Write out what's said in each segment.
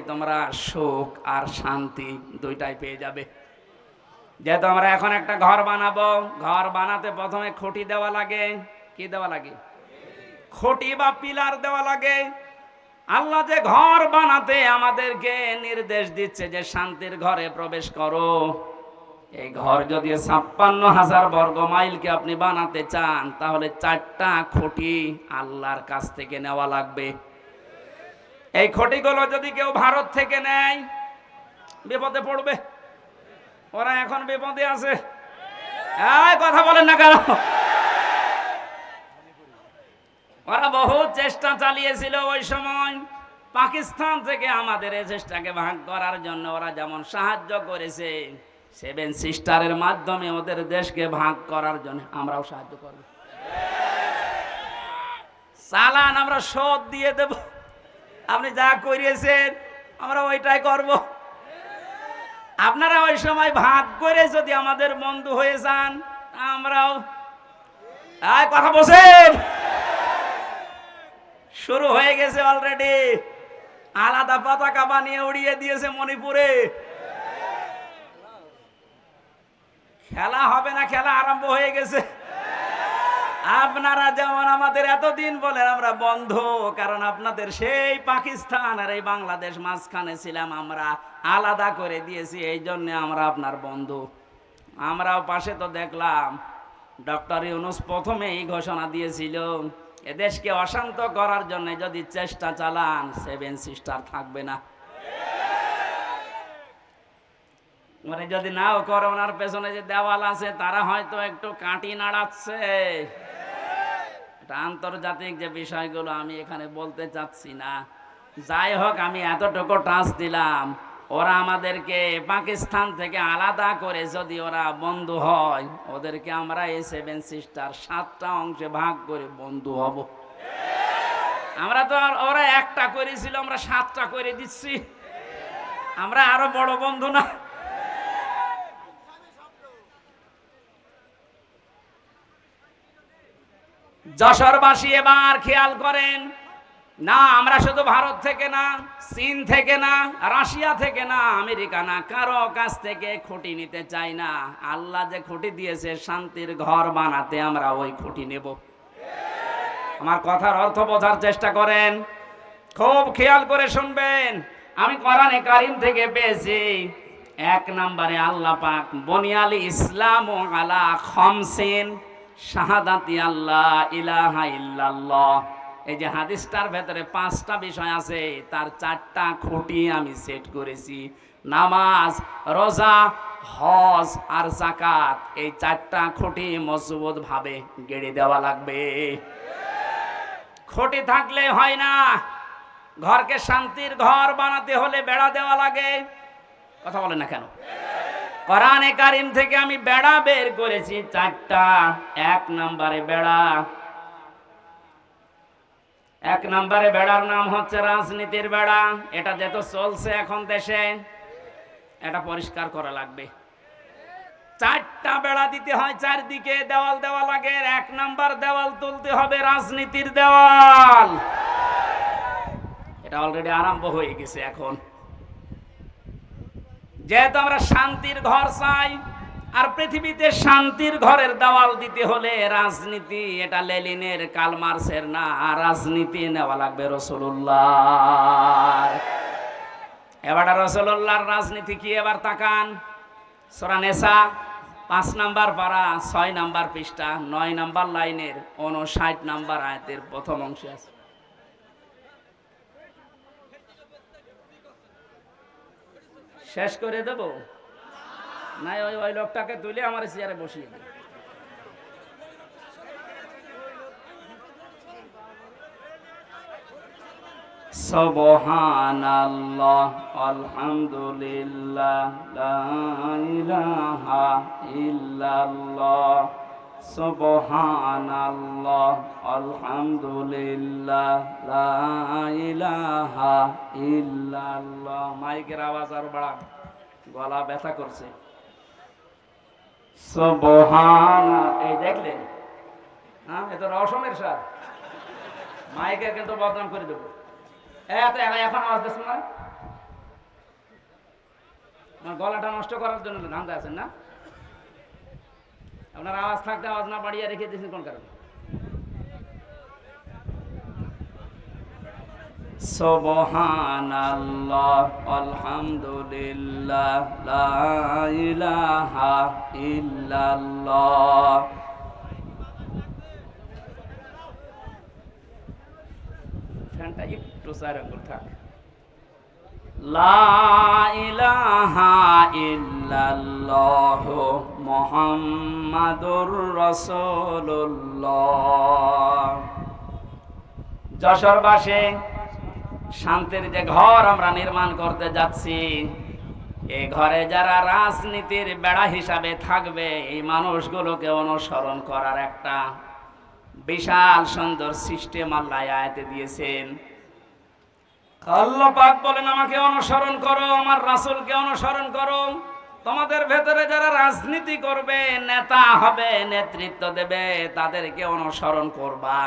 তোমরা সুখ আর শান্তি দুইটাই পেয়ে যাবে। যেহেতু আমরা এখন একটা ঘর বানাবো, ঘর বানাতে প্রথমে খুঁটি দেওয়া লাগে। কি দেওয়া লাগে? খুঁটি বা পিলার দেওয়া লাগে। আল্লাহ যে ঘর বানাতে আমাদেরকে নির্দেশ দিচ্ছে যে শান্তির ঘরে প্রবেশ করো। এই ঘর যদি ছাপ্পান্ন হাজার বর্গ মাইলকে আপনি বানাতে চান, তাহলে চারটা খুঁটি আল্লাহর কাছ থেকে নেওয়া লাগবে। এই খুঁটিগুলো যদি কেউ ভারত থেকে নেয়, বিপদে পড়বে। ওরা এখন বিপদে আছে। কথা বলেন না কেন? ওরা বহু চেষ্টা চালিয়েছিল ওই সময়। পাকিস্তান থেকে আমাদের এই চেষ্টাকে ভাগ করার জন্য ওরা যেমন সাহায্য করেছে, সেভেন সিস্টারের মাধ্যমে ওদের দেশকে ভাগ করার জন্য আমরাও সাহায্য করব। চালান আমরা শোধ দিয়ে দেব। আপনি যা করিয়েছেন, আমরা ওইটাই করব। আপনারা ওই সময় ভাগ করে যদি আমাদের বন্ধু হয়ে যান, আমরাও কথা বসেন শুরু হয়ে গেছে অলরেডি আলাদা পতাকা বানিয়ে উড়িয়ে দিয়েছে মণিপুরে। খেলা হবে না, খেলা আরম্ভ হয়ে গেছে। আপনারা যেমন আমাদের এতদিন বলেন, আমরা বন্ধ, কারণ আপনাদের সেই পাকিস্তান আর এই বাংলাদেশ মাঝখানে ছিলাম, আমরা আলাদা করে দিয়েছি, এই জন্য আমরা আপনার বন্ধু। আমরাও পাশে তো দেখলাম, ডক্টর ইউনুস প্রথমে এই ঘোষণা দিয়েছিল, এদেশকে অশান্ত করার জন্য যদি চেষ্টা চালান, সেভেন সিস্টার থাকবে না। মানে যদি নাও করে, ওনার পেছনে যে দেওয়াল আছে, তারা হয়তো একটু কাটি নাড়াচ্ছে। এটা আন্তর্জাতিক যে বিষয়গুলো আমি এখানে বলতে চাচ্ছি না। যাই হোক, আমি এতটুকু টাচ দিলাম। ওরা আমাদেরকে পাকিস্তান থেকে আলাদা করে যদি ওরা বন্ধু হয়, ওদেরকে আমরা এই সেভেন সিস্টার সাতটা অংশে ভাগ করে বন্ধু হব। আমরা তো আর ওরা একটা করেছিল, আমরা সাতটা করে দিচ্ছি। আমরা আরও বড় বন্ধু না। যশোরবাসী এবার খেয়াল করেন। না, আমরা শুধু ভারত থেকে না, চীন থেকে না, রাশিয়া থেকে না, আমেরিকা না, কারও কাছ থেকে খুঁটি নিতে চাই না। আল্লাহ যে খুঁটি দিয়েছে, শান্তির ঘর বানাতে আমরা ওই খুঁটি নেব। আমার কথার অর্থ বোঝার চেষ্টা করেন। খুব খেয়াল করে শুনবেন, আমি কোরআনে কারিম থেকে পেয়েছি। এক নম্বরে আল্লাহ পাক বনিয়ালি ইসলাম ও আলা খমসিন শাহাদাতি আল্লাহ, ইলাহা ইল্লাল্লাহ। এই যে হাদিসটার ভেতরে পাঁচটা বিষয় আছে, তার চারটা খুঁটি আমি সেট করেছি। নামাজ, রোজা, হজ আর জাকাত এই চারটা খুঁটি মজবুত ভাবে গেড়ে দেওয়া লাগবে। খুঁটি থাকলে হয় না, ঘরকে শান্তির ঘর বানাতে হলে বেড়া দেওয়া লাগে। কথা বলেন না কেন? কোরআনে কারিম থেকে আমি বেড়া বের করেছি, চারটা। এক নম্বরে বেড়া। এক নম্বরে বেড়ার নাম হচ্ছে রাজনীতির বেড়া। এটা যেহেতু চলছে এখন দেশে, এটা পরিষ্কার করা লাগবে। চারটা বেড়া দিতে হয় চারদিকে, দেওয়াল দেওয়া লাগে এক নাম্বার দেওয়াল তুলতে হবে রাজনীতির দেওয়াল। এটা অলরেডি আরম্ভ হয়ে গেছে এখন। যেহেতু আমরা শান্তির ঘর চাই, আর পৃথিবীতে শান্তির ঘরের দেওয়াল দিতে হলে রাজনীতি, এটা লেলিনের কালমার্সের না রাজনীতি নেওয়া লাগবে রসুল্লাহ এবার রসুল্লাহর রাজনীতি কি এবার তাকান? সোরানেসা পাঁচ নাম্বার পারা, ছয় নাম্বার পৃষ্ঠা, নয় নাম্বার লাইনের উনষাট নাম্বার আয়তের প্রথম অংশে আছে। শেষ করে দেব? নাই ওই ওই লোকটাকে তুলে আমার চেয়ারে বসিয়ে দেব সুবহানাল্লাহ আলহামদুলিল্লাহ লা ইলাহা ইল্লাল্লাহ সুবহানাল্লাহ, আলহামদুলিল্লাহ, লা ইলাহা ইল্লাল্লাহ। মাইকের আওয়াজ আর বাড়া গলা ব্যথা করছে। সুবহান, এই দেখলেন? হ্যাঁ এ তো রসমের সার। মাইকে কিন্তু বদনাম করে দেবো। এত এখন আওয়াজ দিচ্ছে না? গলাটা নষ্ট করার জন্য ধান্দা আছেন না? আপনার আওয়াজ থাকতে আওয়াজ না বাড়িয়ে রেখে দিয়েছেন কোন কারণে? সুবহানাল্লাহ আলহামদুলিল্লাহ লা ইলাহা ইল্লাল্লাহ। ফ্যানটা একটু চার আঙ্গুল থাক। ইল্লাল্লাহ মুহাম্মাদুর যশোরবাসী শান্তির যে ঘর আমরা নির্মাণ করতে যাচ্ছি এই ঘরে যারা রাজনীতির বেড়া হিসাবে থাকবে, এই মানুষগুলোকে অনুসরণ করার একটা বিশাল সুন্দর সিস্টেম আল্লাহ আয়াতে দিয়েছেন। আল্লাহ পাক বলেন, আমাকে অনুসরণ করো, আমার রাসূলকে অনুসরণ করো। তোমাদের ভেতরে যারা রাজনীতি করবে, নেতা হবে, নেতৃত্ব দেবে, তাদেরকে অনুসরণ করবা।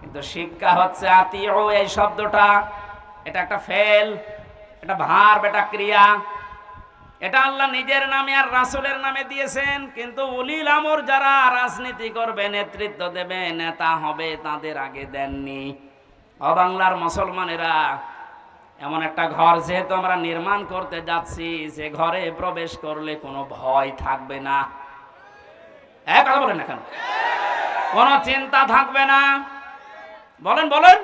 কিন্তু শিক্ষা হচ্ছে আতিও এই শব্দটা, এটা একটা ফেল, এটা ভার্ব, এটা ক্রিয়া। এটা আল্লাহ নিজের নামে আর রাসূলের নামে দিয়েছেন, কিন্তু উলিল আমর যারা রাজনীতি করবে, নেতৃত্ব দেবে, নেতা হবে, তাদের আগে দেননি। অবাংলার মুসলমানেরা এমন একটা ঘর যেহেতু আমরা নির্মাণ করতে যাচ্ছি, যে ঘরে প্রবেশ করলে কোনো ভয় থাকবে না। এক কথা বলেন না কেন? কোনো চিন্তা থাকবে না। বলেন বলেন।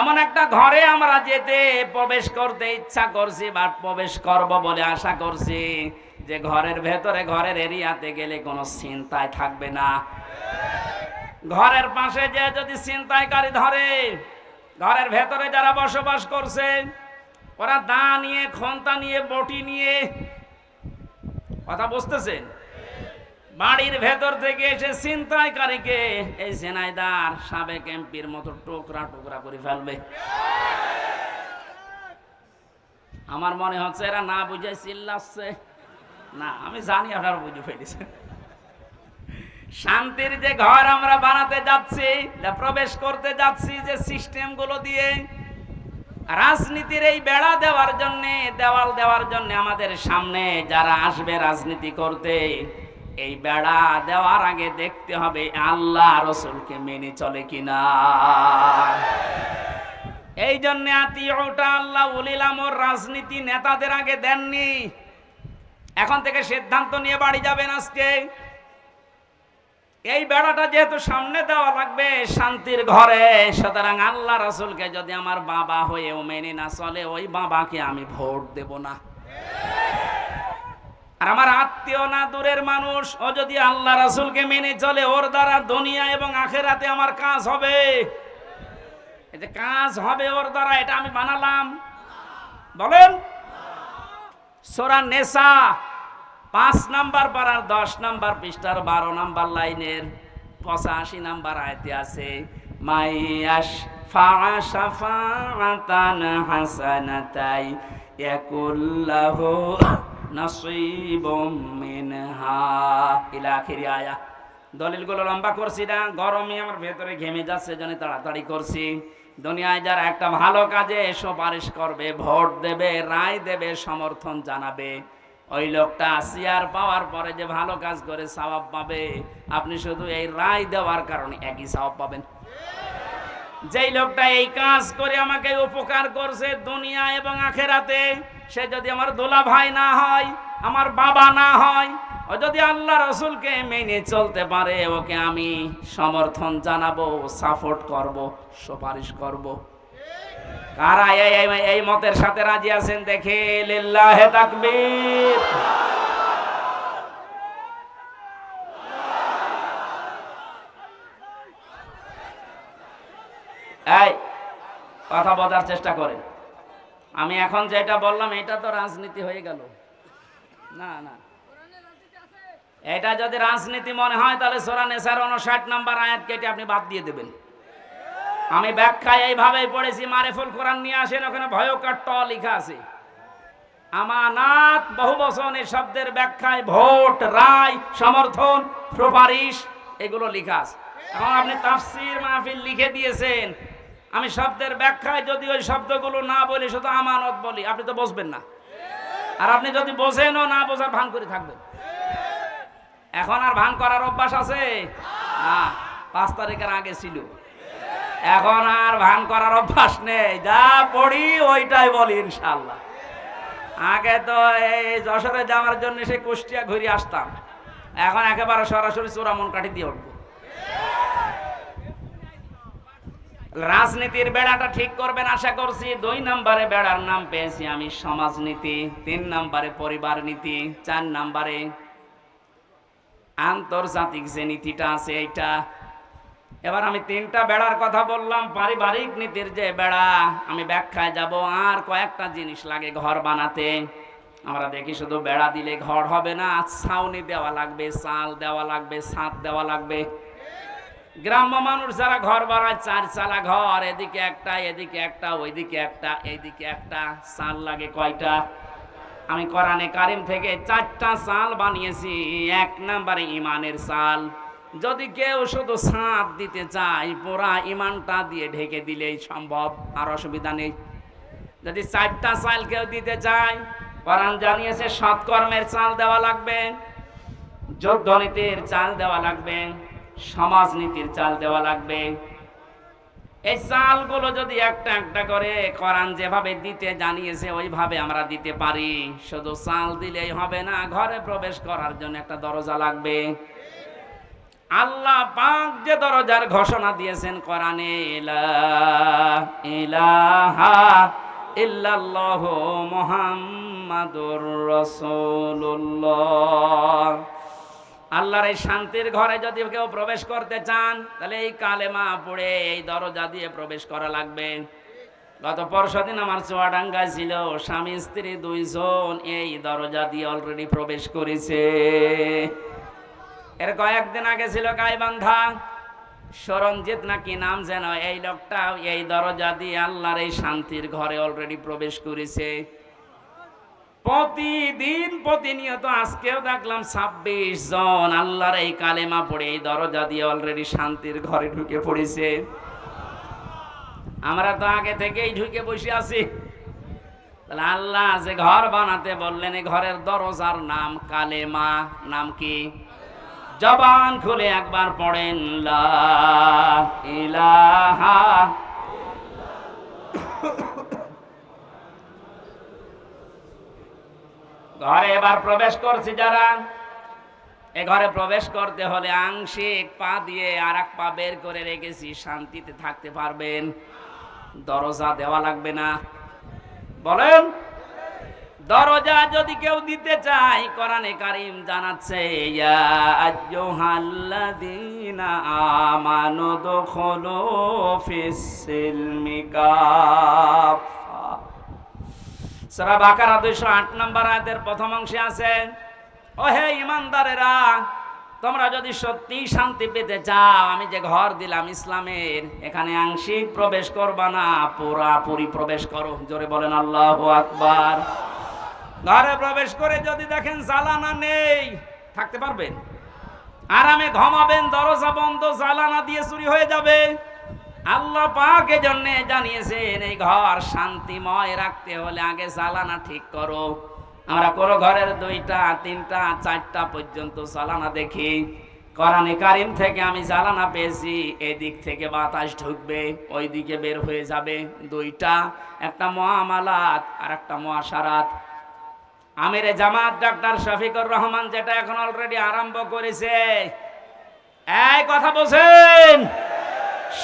এমন একটা ঘরে আমরা যেতে প্রবেশ করতে ইচ্ছা করছি বা প্রবেশ করব বলে আশা করছি যে ঘরের ভেতরে, ঘরের এরিয়াতে গেলে কোনো চিন্তায় থাকবে না। ঘরের পাশে যে যদি চিন্তায়কারী ধরে ঘরের ভেতরে যারা বসবাস করছে ওরা দা নিয়ে, খন্তা নিয়ে, বটি নিয়ে কথা বুঝতেছেন? বাড়ির ভেতর থেকে এসে ছিনতাইকারীকে এই সেনাইদার সাবেক এমপির মতো টুকরা টুকরা করে ফেলবে। আমার মনে হচ্ছে এরা না বুঝে চিল্লাচ্ছে। না, আমি জানি আপনারা বুঝে ফেলেছে শান্তির যে ঘর আমরা বানাতে যাচ্ছি প্রবেশ করতে যাচ্ছি যে সিস্টেমগুলো দিয়ে, রাজনীতির এই বেড়া দেওয়ার জন্য, দেওয়াল দেওয়ার জন্য আমাদের সামনে যারা আসবে রাজনীতি করতে, এই বেড়া দেওয়ার আগে দেখতে হবে আল্লাহ রসুলকে মেনে চলে কিনা। এই জন্য আত্মীয়টা আল্লাহ উলিল আমর রাজনীতি নেতাদের আগে দেননি। এখন থেকে সিদ্ধান্ত নিয়ে বাড়ি যাবেন আজকে। এই বেড়াটা যেহেতু সামনে দেওয়া লাগবে, শান্তির ঘরে, সুতরাং আল্লাহ রসুলকে যদি আমার বাবা হয়েও মেনে না চলে, ওই বাবাকে আমি ভোট দেব না। আর আমার আত্মীয় না দূরের মানুষ, ও যদি আল্লাহ রাসূলকে মেনে চলে, ওর দ্বারা দুনিয়া এবং আখেরাতে আমার কাজ হবে। যে কাজ হবে ওর দ্বারা, এটা আমি বানালাম। বলেন? সোরা নেশা পাঁচ নাম্বার পাড়ার দশ নাম্বার পৃষ্ঠার বারো নাম্বার লাইনের পঁচাশি নাম্বার আয়তে আছে মাইয়াস ফাশাফাতান হাসানাতাই ইয়াকুল্লাহু নাসিবুম মিনহা। ইলা আখিরি আয়া। দলিলগুলো লম্বা করছি না গরমে আমার ভেতরে ঘেমে যাচ্ছে জন্য তাড়াতাড়ি করছি। দুনিয়ায় যারা একটা ভালো কাজে সুপারিশ করবে, ভোট দেবে, রায় দেবে, সমর্থন জানাবে ওই লোকটা সিয়ার পাওয়ার পরে যে ভালো কাজ করে সওয়াব পাবে। আপনি শুধু এই রায় দেওয়ার কারণে একই সওয়াব পাবেন। যেই লোকটা এই কাজ করে আমাকে উপকার করছে দুনিয়া এবং আখেরাতে, সে যদি আমার দোলা ভাই না হয়, আমার বাবা না হয়, ও যদি আল্লাহ রসুলকে মেনে চলতে পারে, ওকে আমি সমর্থন জানাব, সাপোর্ট করব, সুপারিশ করব। কারা এই মতের সাথে রাজি আছেন দেখে লিল্লাহে তাকবীর। এই, কথা বলার চেষ্টা করেন। আমি এখন যেটা বললাম, এটা তো রাজনীতি হয়ে গেল। না না। এটা যদি রাজনীতি মনে হয়, তাহলে সোরা নেশার উনষাট নাম্বার আয়াত কেটে আপনি বাদ দিয়ে দেবেন। আমি ব্যাখ্যায় এইভাবেই পড়েছি, মারেফুল কোরআন নিয়ে আসেন, ওখানে ভয়কার ট লেখা আছে। আমানাত বহু এই শব্দের ব্যাখ্যায় ভোট, রায়, সমর্থন, সুপারিশ, এগুলো লেখা আছে। এখন আপনি তাফসির মাহফিল লিখে দিয়েছেন, আমি শব্দের ব্যাখ্যায় যদি ওই শব্দগুলো না বলি, শুধু আমানত বলি, আপনি তো বসবেন না। আর আপনি যদি বোঝেনও না, বোঝার ভান করে থাকবেন। এখন আর ভান করার অভ্যাস আছে? না, পাঁচ তারিখের আগে ছিল। এখন আর ভান করার অভ্যাস নেই। যা পড়ি ওইটাই বলি ইনশাল্লাহ আগে তো এই যশোরে যাওয়ার জন্য সে কুষ্টিয়া ঘুরে আসতাম। এখন একেবারে সরাসরি চোরামন কাঠি দিয়ে উঠবো। রাজনীতির বেড়াটা ঠিক করবেন আশা করছি। দুই নম্বরে বেড়ার নাম পেয়েছি আমি সমাজনীতি তিন নম্বরে পরিবার নীতি, চার নম্বরে আন্তর্জাতিক যে নীতিটা আছে এইটা। এবার আমি তিনটা বেড়ার কথা বললাম, পারিবারিক নীতির যে বেড়া, আমি ব্যাখ্যায় যাব, আর কয়েকটা জিনিস লাগে ঘর বানাতে। আমরা দেখি শুধু বেড়া দিলে ঘর হবে না, ছাউনি দেওয়া লাগবে, চাল দেওয়া লাগবে, ছাদ দেওয়া লাগবে। গ্রাম্য মানুষ যারা ঘর বানায়, চার চালা ঘর, এদিকে একটা এদিকে একটা, ওইদিকে একটা, এইদিকে একটা, চাল লাগে কয়টা? আমি কোরআনে কারিম থেকে চারটা চাল বানিয়েছি, এক নম্বরে ইমানের চাল। যদি কেউ শুধু ছাদ দিতে চায় পুরা ইমানটা দিয়ে ঢেকে দিলেই সম্ভব, আর অসুবিধা নেই। যদি চারটা চাল কেউ দিতে চায়, কোরআন জানিয়েছে, সৎকর্মের চাল দেওয়া লাগবে, যোদ্ধনীতির চাল দেওয়া লাগবে, সমাজনীতির চাল দেওয়া লাগবে। এই চালগুলো যদি একটা একটা করে কোরআন যেভাবে দিতে, জানিয়েছে, ওইভাবে আমরা দিতে পারি। শুধু চাল দিলেই হবে না, ঘরে প্রবেশ করার জন্য একটা দরজা লাগবে। আল্লাহ পাক যে দরজার ঘোষণা দিয়েছেন কোরআনে ইলাহা আল্লাহর এই শান্তির ঘরে যদি কেউ প্রবেশ করতে চান, তাহলে এই কালেমা পড়ে এই দরজা দিয়ে প্রবেশ করা লাগবে। গত পরশু দিন আমার চুয়াডাঙ্গা ছিল, স্বামী, স্ত্রী দুইজন এই দরজা দিয়ে অলরেডি প্রবেশ করেছে। এর কয়েকদিন আগে ছিল গাইবান্ধা সরঞ্জিত নাকি নাম যেন এই লোকটা, এই দরজা দিয়ে আল্লাহর এই শান্তির ঘরে অলরেডি প্রবেশ করেছে। প্রতিদিন প্রতিনিয়ত আজকেও দেখলাম ছাব্বিশ জন আল্লাহর এই কালেমা পড়ে, এই দরজা দিয়ে অলরেডি শান্তির ঘরে ঢুকে পড়েছে। আমরা তো আগে থেকেই ঢুকে বসে আছি। আল্লাহ যে ঘর বানাতে বললেন এই ঘরের দরজার নাম কালেমা, নাম কি? জবান খুলে একবার পড়েন ইলাহা ঘরে এবার প্রবেশ করছি যারা। এ ঘরে প্রবেশ করতে হলে আংশিক পা দিয়ে আর এক পা বের করে রেখেছি, শান্তিতে থাকতে পারবেন। দরজা দেওয়া লাগবে না। বলেন দরজা যদি কেউ দিতে চায়, কোরআনে কারিম জানাচ্ছে, ইয়া আইয়ুহাল্লাযীনা আমানু দুখুলু ফিস সিলমি কাফা সূরা বাকারা 208 নম্বর আয়াতের প্রথম অংশে আছে ও হে ইমানদারেরা, তোমরা যদি সত্যি শান্তি পেতে চাও, আমি যে ঘর দিলাম ইসলামের, এখানে আংশিক প্রবেশ করবা না, পুরাপুরি প্রবেশ করো। জোরে বলেন আল্লাহু আকবার। ঘরে প্রবেশ করে যদি দেখেন জ্বালানা নেই, থাকতে পারবেন। আরামে ঘুমাবেন, দরজা বন্ধ, জ্বালানা দিয়ে চুরি হয়ে যাবে। আল্লাহ পাক জন্য জানিয়েছেন, এই ঘর শান্তিময় রাখতে হলে আগে জ্বালানা ঠিক করো। আমরা কোনো ঘরের দুইটা, তিনটা, চারটা পর্যন্ত জ্বালানা দেখি। কোরআনে কারিম থেকে আমি জ্বালানা পেয়েছি, এদিক থেকে বাতাস ঢুকবে ওই দিকে বের হয়ে যাবে দুইটা, একটা মহামালাত আর একটা মহাসারাত। আমিরে জামাত ডাক্তার শফিকুর রহমান যেটা এখন অলরেডি আরম্ভ করেছে। এই কথা বলছেন?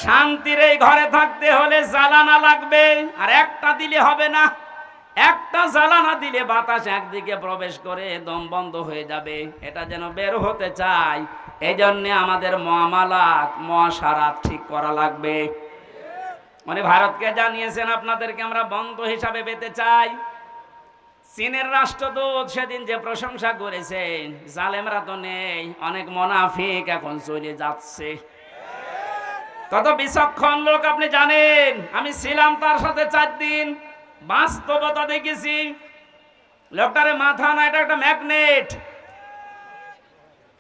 শান্তির এই ঘরে থাকতে হলে জ্বালানা লাগবে, আর একটা দিলে হবে না। একটা জ্বালানা দিলে বাতাস একদিকে প্রবেশ করে দম বন্ধ হয়ে যাবে, এটা যেন বের হতে চায়। এই জন্যে আমাদের মহামালাত, মহাসারাত ঠিক করা লাগবে। মানে ভারতকে জানিয়েছেন, আপনাদেরকে আমরা বন্ধ হিসাবে পেতে চাই। চীনের রাষ্ট্রদূত সেদিন যে প্রশংসা করেছেন জালেমরা তো নেই, অনেক মোনাফিক এখন চলে যাচ্ছে। কত বিচক্ষণ লোক আপনি জানেন, আমি ছিলাম তার সাথে চার দিন, বাস্তবতা দেখেছি। লোকটারে মাথা না, এটা একটা ম্যাগনেট।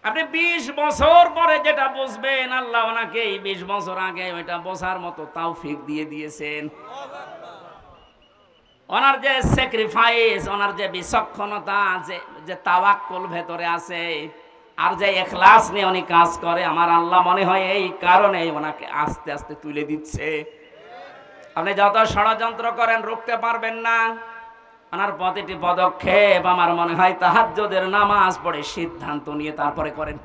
আপনি বিশ বছর পরে যেটা বুঝবেন, আল্লাহ ওনাকে এই বিশ বছর আগে ওইটা বোঝার মতো তাও ফিক দিয়ে দিয়েছেন। ওনার যে স্যাক্রিফাইস ওনার যে বিচক্ষণতা, যে যে তাওয়াক্কুল ভেতরে আছে, আর যে এখলাস নিয়ে উনি কাজ করে, আমার আল্লাহ মনে হয় এই কারণে ওনাকে আস্তে আস্তে তুলে দিচ্ছে। আপনি যত ষড়যন্ত্র করেন, রুখতে পারবেন না। ওনার প্রতিটি পদক্ষেপ আমার মনে হয় তাহাজ্জুদের নামাজ পড়ে সিদ্ধান্ত নিয়ে তারপরে করেন।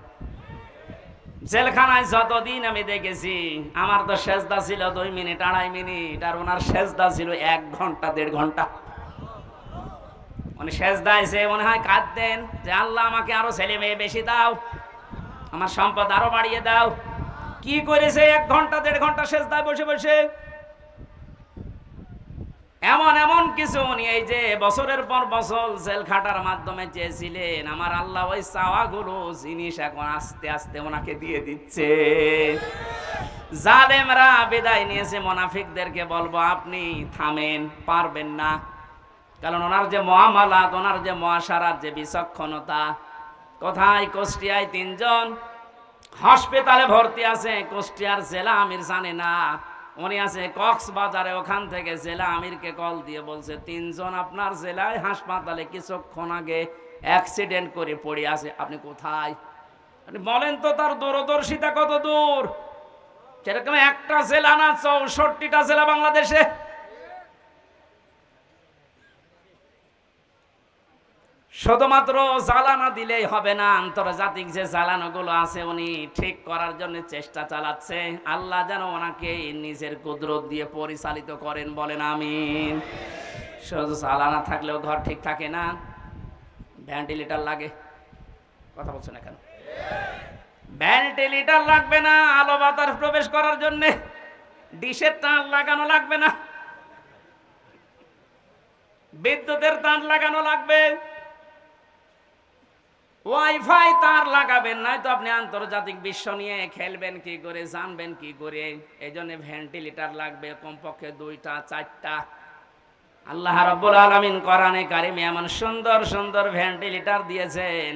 জেলখানায় যতদিন আমি দেখেছি, আমার তো সেজদা ছিল দুই মিনিট, আড়াই মিনিট, আর ওনার সেজদা ছিল এক ঘণ্টা, দেড় ঘণ্টা। উনি সেজদা এসে মনে হয় কাঁদতেন যে, আল্লাহ আমাকে আরও ছেলে মেয়ে বেশি দাও, আমার সম্পদ আরও বাড়িয়ে দাও। কি করেছে? এক ঘণ্টা, দেড় ঘণ্টা সেজদায় বসে বসে এমন এমন কিছু উনি এই যে বছরের পর বছর জেল খাটার মাধ্যমে চেয়েছিলেন। আমার আল্লাহ ওই চাওয়াগুলো জিনিস এখন আস্তে আস্তে ওনাকে দিয়ে দিচ্ছে। জালেমরা বিদায় নিয়েছে, মোনাফিকদেরকে বলব আপনি থামেন, পারবেন না। কারণ ওনার যে মহামালাত, ওনার যে মহাসারার যে বিচক্ষণতা, কোথায় কুষ্টিয়ায় তিনজন? হসপিটালে ভর্তি আছে, কুষ্টিয়ার জেলা আমির জানে না। উনি আছে কক্সবাজারে, ওখান থেকে জেলা আমিরকে কল দিয়ে বলছে, তিনজন আপনার জেলায় হাসপাতালে কিছুক্ষণ আগে অ্যাক্সিডেন্ট করে পড়ে আছে, আপনি কোথায়? আপনি বলেন তো তার দূরদর্শিতা কত দূর? সেরকম একটা জেলা না, চৌষট্টিটা জেলা বাংলাদেশে। শুধুমাত্র জ্বালানা দিলেই হবে না, আন্তর্জাতিক যে জ্বালানোগুলো আছে উনি ঠিক করার জন্য চেষ্টা চালাচ্ছে। আল্লাহ যেন ওনাকে নিজের কুদরত দিয়ে পরিচালিত করেন, বলেন আমিন। শুধু জ্বালানা থাকলেও ঘর ঠিক থাকে না, ভেন্টিলেটার লাগে। কথা বলছো না কেন? ভেন্টিলেটার লাগবে না, আলো বাতাস প্রবেশ করার জন্য। ডিশের টান লাগানো লাগবে না। বিদ্যুতের তার লাগানো লাগবে। ওয়াইফাই তার লাগাবেন নাই তো আপনি আন্তর্জাতিক বিশ্ব নিয়ে খেলবেন কি করে, জানবেন কি করে। এই জন্য ভেন্টিলেটার লাগবে, কমপক্ষে দুইটা, চারটা। আল্লাহ রাব্বুল আলামিন কোরআনে কারিমে এমন সুন্দর সুন্দর ভেন্টিলেটার দিয়েছেন।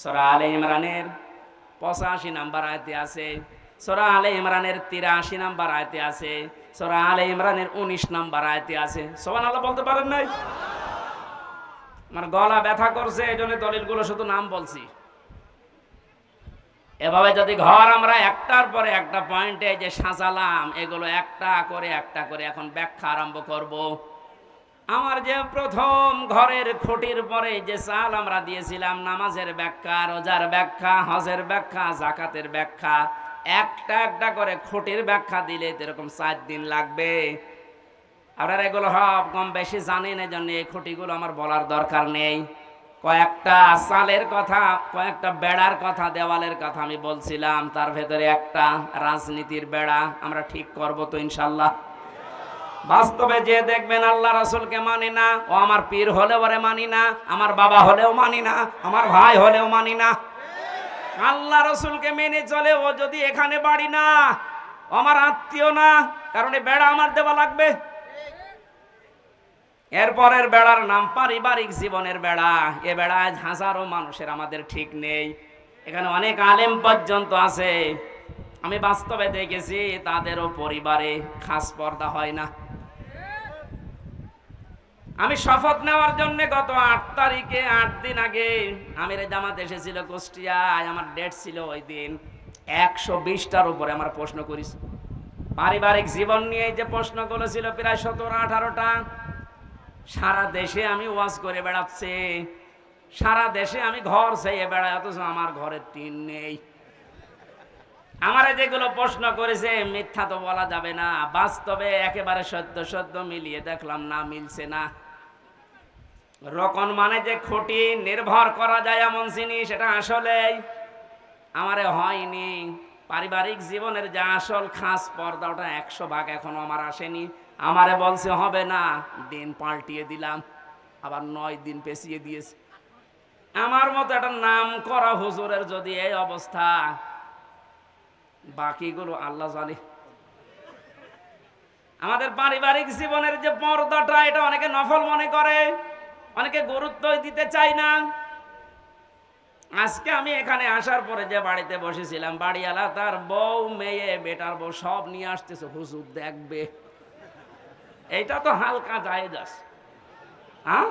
সূরা আলে ইমরানের পঁচাশি নাম্বার আয়তে আছে, সূরা আলে ইমরানের তিরাশি নাম্বার আয়তে আছে, সূরা আলে ইমরানের উনিশ নাম্বার আয়তে আছে। সুবহানাল্লাহ বলতে পারেন নাই? আমার গলা ব্যথা করছে এই জন্য দলিলগুলো শুধু নাম বলছি। এভাবে যদি ঘর আমরা একটার পরে একটা পয়েন্টে যে সাজালাম, এগুলো একটা করে একটা করে এখন ব্যাখ্যা আরম্ভ করব। আমার যে প্রথম ঘরের খুঁটির পরে যে চাল আমরা দিয়েছিলাম, নামাজের ব্যাখ্যা, রোজার ব্যাখ্যা, হজের ব্যাখ্যা, জাকাতের ব্যাখ্যা, একটা একটা করে খুঁটির ব্যাখ্যা দিলে এরকম চার দিন লাগবে। আপনারা এগুলো সব কম বেশি জানেন এই জন্য এই খুঁটিগুলো আমার বলার দরকার নেই। কয়েকটা সালের কথা, কয়েকটা বেড়ার কথা, দেওয়ালের কথা আমি বলছিলাম, তার ভেতরে একটা রাজনীতির বেড়া, আমরা ঠিক করব তো ইনশাল্লাহ। বাস্তবে যে দেখবেন আল্লাহ রাসুলকে মানি না, ও আমার পীর হলেও ওরে মানি না, আমার বাবা হলেও মানি না, আমার ভাই হলেও মানি না। আল্লাহ রসুলকে মেনে চলে ও যদি এখানে বাড়ি না আমার আত্মীয় না, কারণ এই বেড়া আমার দেওয়া লাগবে। এরপরের বেড়ার নাম পারিবারিক জীবনের বেড়া। এ বেড়ায় হাজারো মানুষের আমাদের ঠিক নেই। এখানে অনেক আলেম পর্যন্ত আছে। আমি বাস্তবে দেখেছি, তাদেরও পরিবারে খাস পর্দা হয় না। আমি শপথ নেওয়ার জন্য গত আট তারিখে, আট দিন আগে আমির জামাত এসেছিল কুষ্টিয়ায়। আমার ডেট ছিল ওই দিন একশো বিশটার উপরে আমার প্রশ্ন করিস। পারিবারিক জীবন নিয়ে যে প্রশ্নগুলো ছিল প্রায় সতেরো আঠারোটা। সারা দেশে আমি ওয়াজ করে বেড়াচ্ছি। সারা দেশে আমি ঘর চেয়ে বেড়াই, অথচ আমার ঘরে টিন নেই। আমারে যেগুলো প্রশ্ন করেছে, মিথ্যা তো বলা যাবে না। বাস্তবে একেবারে সত্য সত্য মিলিয়ে দেখলাম না, মিলছে না। রকন মানে যে খুঁটি, নির্ভর করা যায় এমন জিনিস সেটা আসলে আমারে হয়নি। পারিবারিক জীবনের যে আসল খাস পর্দা ওটা একশো ভাগ এখনও আমার আসেনি। আমারে বলছে, হবে না। দিন পাল্টিয়ে দিলাম, আবার নয় দিন পেছিয়ে দিয়েছে। আমার মতো একটা নাম করা হুজুরের যদি এই অবস্থা, বাকিগুলো আল্লাহ জানে। আমাদের পারিবারিক জীবনের যে পর্দাটা, এটা অনেকে নফল মনে করে, অনেকে গুরুত্বই দিতে চায় না। আজকে আমি এখানে আসার পরে যে বাড়িতে বসেছিলাম, বাড়িওয়ালা তার বউ, মেয়ে, বেটার বউ সব নিয়ে আসতেছে। হুজুর দেখবে। এইটা তো হালকা জায়েজ আছে হ্যাঁ?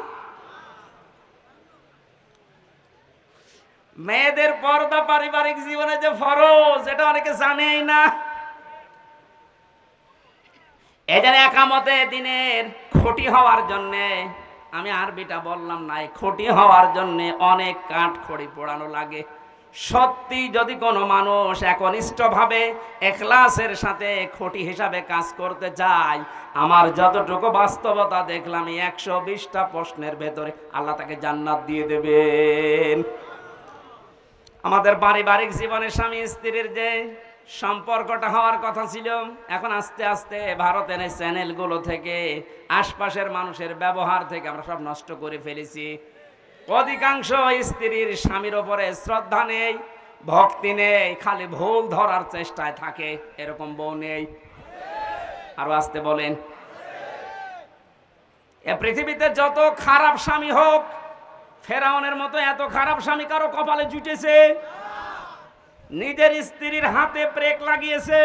মেয়েদের পর্দা পারিবারিক জীবনে যে ফরজ, এটা অনেকে জানেই না। এদের একামতে দিনের ক্ষতি হওয়ার জন্যে, আমি আরবিটা বললাম নাই ক্ষতি হওয়ার জন্যে অনেক কাঠ খড়ি পোড়ানো লাগে। সত্যি যদি কোনো মানুষ একনিষ্ঠভাবে এখলাসের সাথে খটি হিসাবে কাজ করতে চায়, আমার যতটুকু বাস্তবতা দেখলাম একশো বিশটা প্রশ্নের ভেতরে আল্লাহ তাকে জান্নাত দিয়ে দেবেন। আমাদের পারিবারিক জীবনে স্বামী স্ত্রীর যে সম্পর্কটা হওয়ার কথা ছিল, এখন আস্তে আস্তে ভারতের এই চ্যানেলগুলো থেকে আশপাশের মানুষের ব্যবহার থেকে আমরা সব নষ্ট করে ফেলেছি। অধিকাংশ স্ত্রীর স্বামীর ওপরে শ্রদ্ধা নেই, ভক্তি নেই, খালি ভুল ধরার চেষ্টায় থাকে, এরকম বউ নেই। আরও আসতে বলেন। এ পৃথিবীতে যত খারাপ স্বামী হোক, ফেরাউনের মতো এত খারাপ স্বামী কারও কপালে জুটেছে? নিজের স্ত্রীর হাতে ব্রেক লাগিয়েছে,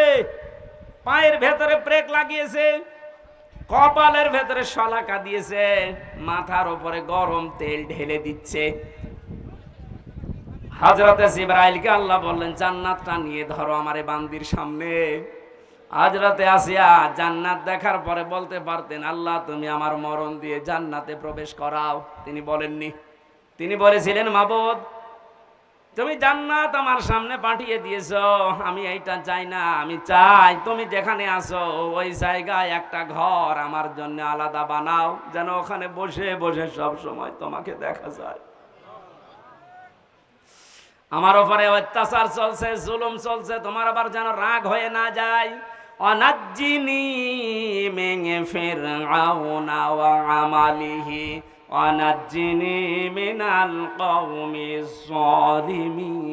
পায়ের ভেতরে ব্রেক লাগিয়েছে কপালের ভেতরে শলাকা দিয়েছে, মাথার উপরে গরম তেল ঢেলে দিচ্ছে। হজরতে জিব্রাইলকে আল্লাহ বললেন, জান্নাতটা নিয়ে ধরো আমারে বান্দির সামনে। হজরতে আসিয়া জান্নাত দেখার পরে বলতে পারতেন, আল্লাহ, তুমি আমার মরণ দিয়ে জান্নাতে প্রবেশ করাও। তিনি বলেননি। তিনি বলেছিলেন, মাবুদ তুমি জান্নাত আমার সামনে পাঠিয়ে দিয়েছ, আমি এইটা চাই না, আমি চাই তুমি যেখানে আসো ওই জায়গায় একটা ঘর আমার জন্য আলাদা বানাও, যেন ওখানে বসে বসে সব সময় তোমাকে দেখা যায়। আমার ওপরে অত্যাচার চলছে, জুলুম চলছে, তোমার আবার যেন রাগ হয়ে না যায়। অনাজ্জিনি মেঙে ফের আমালিহি অনাজ্জিনি মিনাল কওমি সালিমিন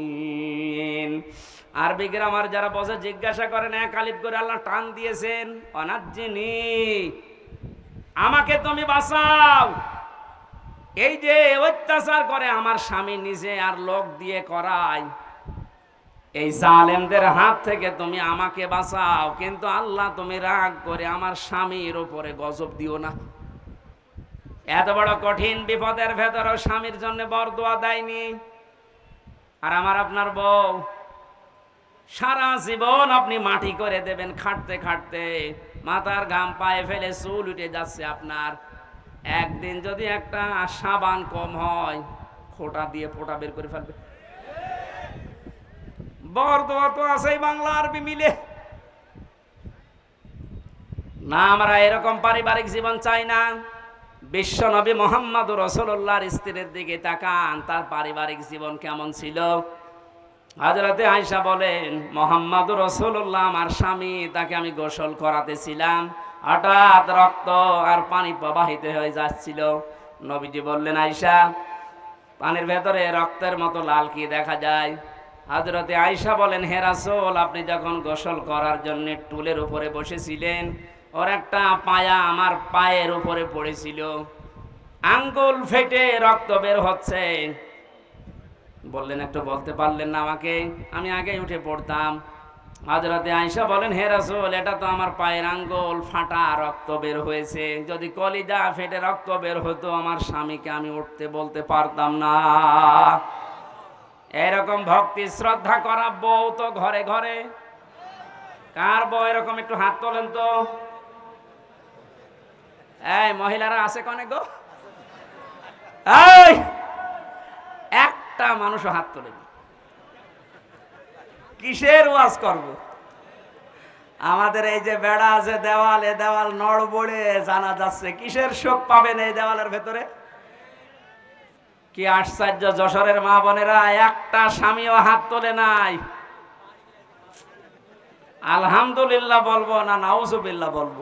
আরবি গ্রামার যারা বসে জিজ্ঞাসা করেন, এক আলিফ করে আল্লাহ টান দিয়েছেন, অনাজ্জিনি, আমাকে তুমি বাঁচাও। এই যে অত্যাচার করে আমার স্বামী নিজে আর লোক দিয়ে করায়, এই জালেমদের হাত থেকে তুমি আমাকে বাঁচাও, কিন্তু আল্লাহ তুমি রাগ করে আমার স্বামীর ওপরে গজব দিও না। এত বড় কঠিন বিপদের ভেতরেও স্বামীর জন্য বরদোয়া দেয়নি। আর আমার আপনার বউ, সারা জীবন আপনি মাটি করে দেবেন খাটতে খাটতে, মাথার ঘাম পায়ে ফেলে চুল উঠে যাচ্ছে আপনার। একদিন যদি একটা সাবান কম হয়, খোটা দিয়ে ফোটা বের করে ফেলবে। বরদোয়া তো আছেই বাংলা আরবি মিলে। না, আমরা এরকম পারিবারিক জীবন চাই না। বিশ্ব নবী মোহাম্মদ রসুল্লাহর স্ত্রীর দিকে তাকান, তার পারিবারিক জীবন কেমন ছিল? হাজরাতে আয়সা বলেন, মোহাম্মদ রসুল্লাহ আমার স্বামী, তাকে আমি গোসল করাতেছিলাম। হঠাৎ রক্ত আর পানি প্রবাহিত হয়ে যাচ্ছিল। নবীজি বললেন আয়সা পানির ভেতরে রক্তের মতো লাল কি দেখা যায়? হাজরতে আয়সা বলেন হেরাসোল আপনি যখন গোসল করার জন্য টুলের উপরে বসেছিলেন ওর একটা পায়া আমার পায়ের উপরে পড়েছিল। আঙ্গুল ফেটে রক্ত বের হচ্ছে। বললেন, একটু বলতে পারলেন না আমাকে? আমি আগে উঠে পড়তাম। হাজরতে আয়সা বলেন, হে রাসূল, এটা তো আমার পায়ের আঙ্গুল, ফাটা রক্ত বের হয়েছে। যদি কলিজা ফেটে রক্ত বের হতো, আমার স্বামীকে আমি উঠতে বলতে পারতাম না। এরকম ভক্তি, শ্রদ্ধা করা বউ তো ঘরে ঘরে। কার বউ এরকম? একটু হাত তোলেন তো। এই, মহিলারা আছে কনে গো? একটা মানুষও হাত তোলেনি। কিসের ওয়াজ করব? আমাদের এই যে বেড়া আছে, দেওয়াল, এ দেওয়াল নড় বড়ে, জানা যাচ্ছে কিসের শোক পাবেন এই দেওয়ালের ভেতরে? কি আশ্চর্য, যশোরের মা বোনেরা, একটা স্বামীও হাত তোলে নাই। আলহামদুলিল্লাহ বলব না, নাউজুবিল্লাহ বলব।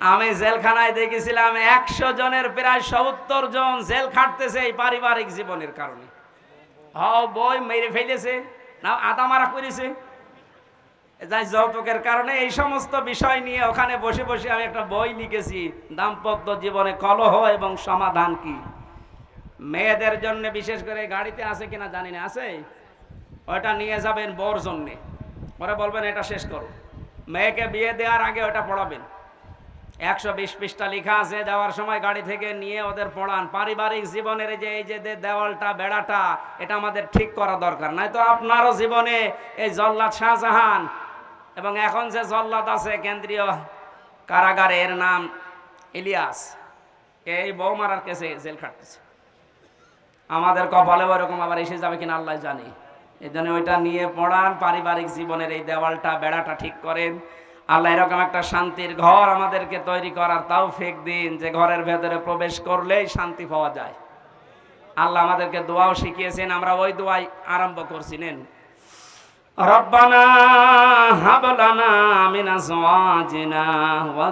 আমি জেলখানায় দেখেছিলাম একশো জনের প্রায় সত্তর জন জেল খাটতেছে এই পারিবারিক জীবনের কারণে। হ বই মেরে ফেলেছে না আদা মারা করেছে। যাই যৌতুকের কারণে এই সমস্ত বিষয় নিয়ে ওখানে বসে বসে আমি একটা বই লিখেছি, দাম্পত্য জীবনে কলহ এবং সমাধান কি? মেয়েদের জন্য বিশেষ করে গাড়িতে আছে কিনা জানি না, আছে? ওটা নিয়ে যাবেন বর জন্যে। পরে বলবেন এটা শেষ করো। মেয়েকে বিয়ে দেওয়ার আগে ওটা পড়াবেন। একশো বিশ পৃষ্ঠা লেখা আছে, দেওয়ার সময় গাড়ি থেকে নিয়ে ওদের পড়ান। পারিবারিক জীবনের যে এই যে দেওয়ালটা, বেড়াটা, এটা আমাদের ঠিক করা দরকার। নয়তো আপনারও জীবনে এই জল্লাদ শাহজাহান এবং এখন যে জল্লাদ আছে, কেন্দ্রীয় কারাগারে এর নাম ইলিয়াস। এই বউ মারার কেসে জেল খাটতেছে। আমাদের কপালে ওরকম আবার এসে যাবে কিনা আল্লাহ জানি। এই জন্য ওইটা নিয়ে পড়ান, পারিবারিক জীবনের এই দেওয়ালটা, বেড়াটা ঠিক করেন। আল্লাহ এরকম একটা শান্তির ঘর আমাদেরকে তৈরি করার তাও ফেক দিন, যে ঘরের ভেতরে প্রবেশ করলেই শান্তি পাওয়া যায়। আল্লাহ আমাদেরকে দোয়াও শিখিয়েছেন, আমরা ওই দোয়াই আরম্ভ করছি, নেন। রব্বানা হাবলানা মিনা জওয়াজিনা ওয়া